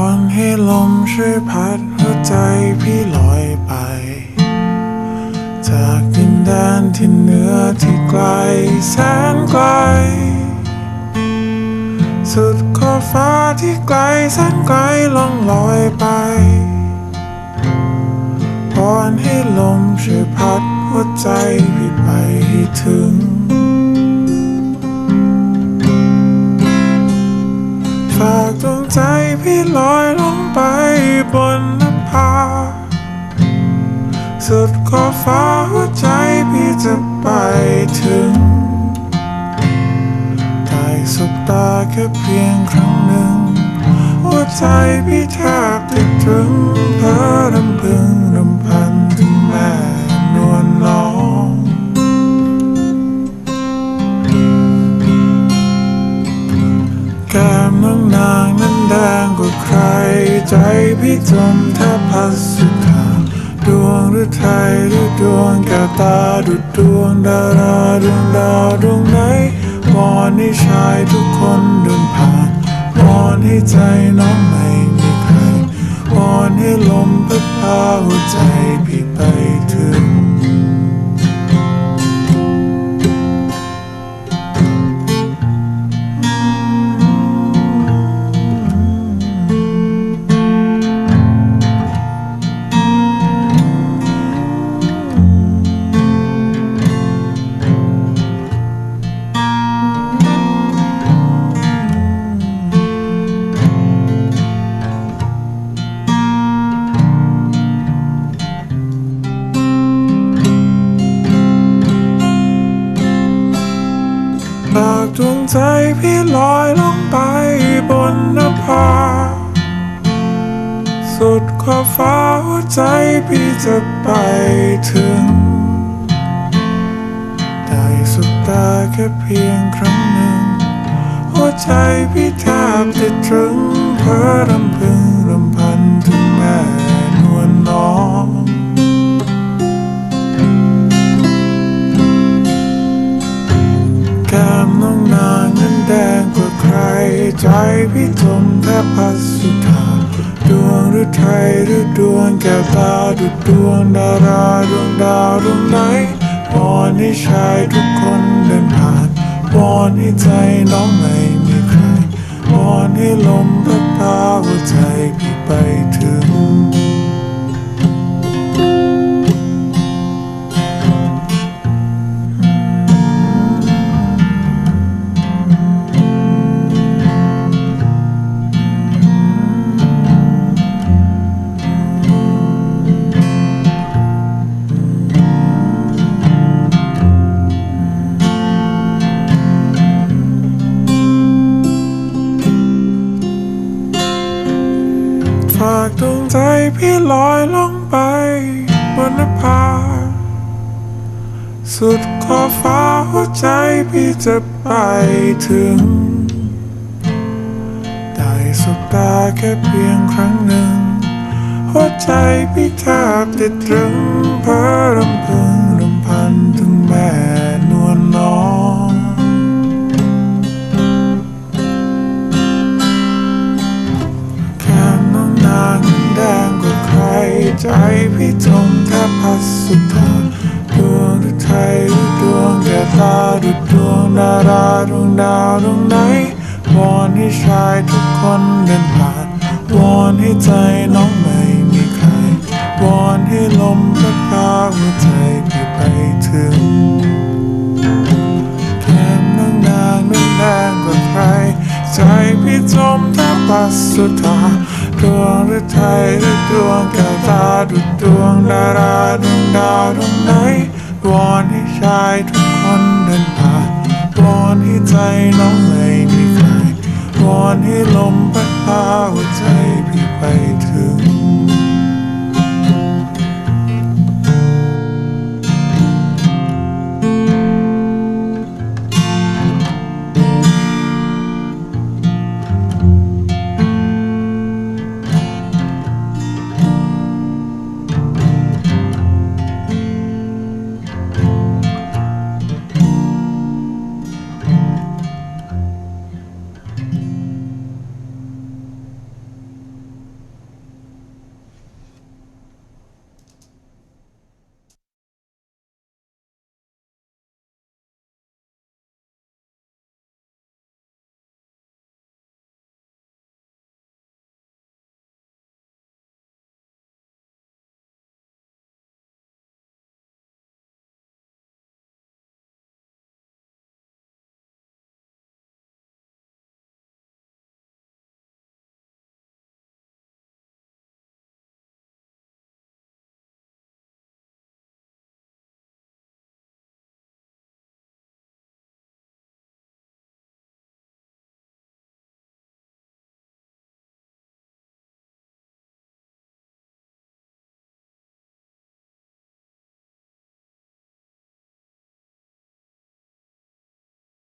อนให้ลมช่วยพัดหัวใจพี่ลอยไป จากดินแดนที่เหนือที่ไกลแสนไกล สุดขอบฟ้าที่ไกลแสนไกลล่องลอยไปพรให้ลมช่วยพัดหัวใจพี่ไปให้ถึง ขอบฟ้าหัวใจพี่จะไปถึงได้สบตาแค่เพียงครั้งหนึ่ง หัวใจพี่แทบติดถึงเพ้อรำพึงรำพันถึงแม่นวลน้องแก้มน้องนางนั้นแดงกว่าใคร ใจพี่จมแทบพัสสุด วงหรือไทยหรือดวงแก้วตาดุดดวงดาราดวงดาวดวงไหนวอนให้ชายทุกคนเดินผ่านวอนให้ใจน้องไม่มีใครวอนให้ลมพัดพาหัวใจ ใจพี่ลอยลงไปบนนภา สุดขอบฟ้าหัวใจพี่จะไปถึง ได้สุดตาแค่เพียงครั้งหนึ่ง หัวใจพี่แทบจะตรึงเธอรำ ใจพี่จมแทบพัสสุธาดวงหรือไทยหรือดวงแก้วตาดุดดวงดาราดวงดาวดวงไหนวอนให้ชายทุกคนเดินผ่านวอนให้ใจน้องไม่มีใครวอนให้ลมพัดพาหัวใจพี่ไปถึง ฝากดวงใจพี่ลอยลงไปบนนภาสุดขอบฟ้าหัวใจพี่จะไปถึง ได้สบตาแค่เพียงครั้งหนึ่ง หัวใจพี่แทบติดตรึงเพ้อรำพึง้ชายทุกคนเดินผ่านวอนให้ใจน้องไม่มีใครวอนให้ลมพัดพาหัวใจพี่ไปถึงแก้มน้องนางนั้นแดงกว่าใคร ใจพี่จมแทบปัสสุธาดวงหรือไทยหรือดวงแก้วตาดุดดวงดาราดวงดาวดวงไหนวอนให้ชายทุกคนเดินผ่านวอนให้ใจน้องไม่มีใคร อนให้ลมพัดพาหัวใจพี่ไป